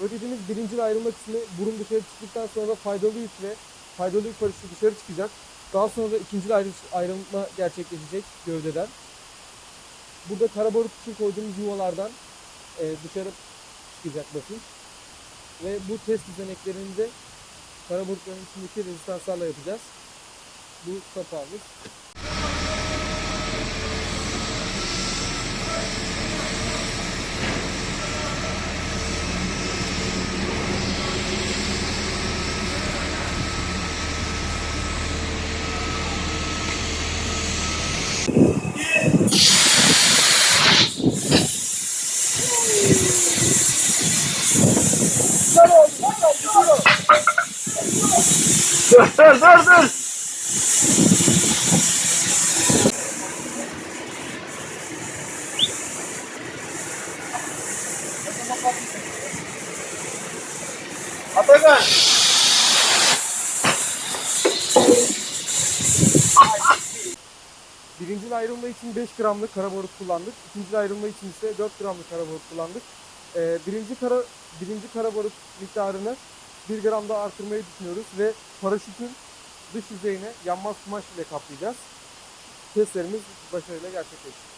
Ödediğimiz birinci ayrılma kısmı burun dışarı çıktıktan sonra faydalı yük ve faydalı yük parçası dışarı çıkacak. Daha sonra da ikinci ayrı, ayrılma gerçekleşecek gövdeden. Burada karabarut için koyduğumuz yuvalardan e, dışarı çıkacak basınç. Ve bu test düzeneklerini de karabarutların içindeki rezistanslarla yapacağız. Bu kapağımız. Dur dur dur dur. Atakan. Birinci ayrılma için 5 gramlık karabarut kullandık. İkinci ayrılma için ise 4 gramlık karabarut kullandık. Ee, birinci kara birinci karabarut miktarını 1 gram daha artırmayı düşünüyoruz ve paraşütün dış yüzeyine yanmaz kumaş ile kaplayacağız. Testlerimiz başarıyla gerçekleşti.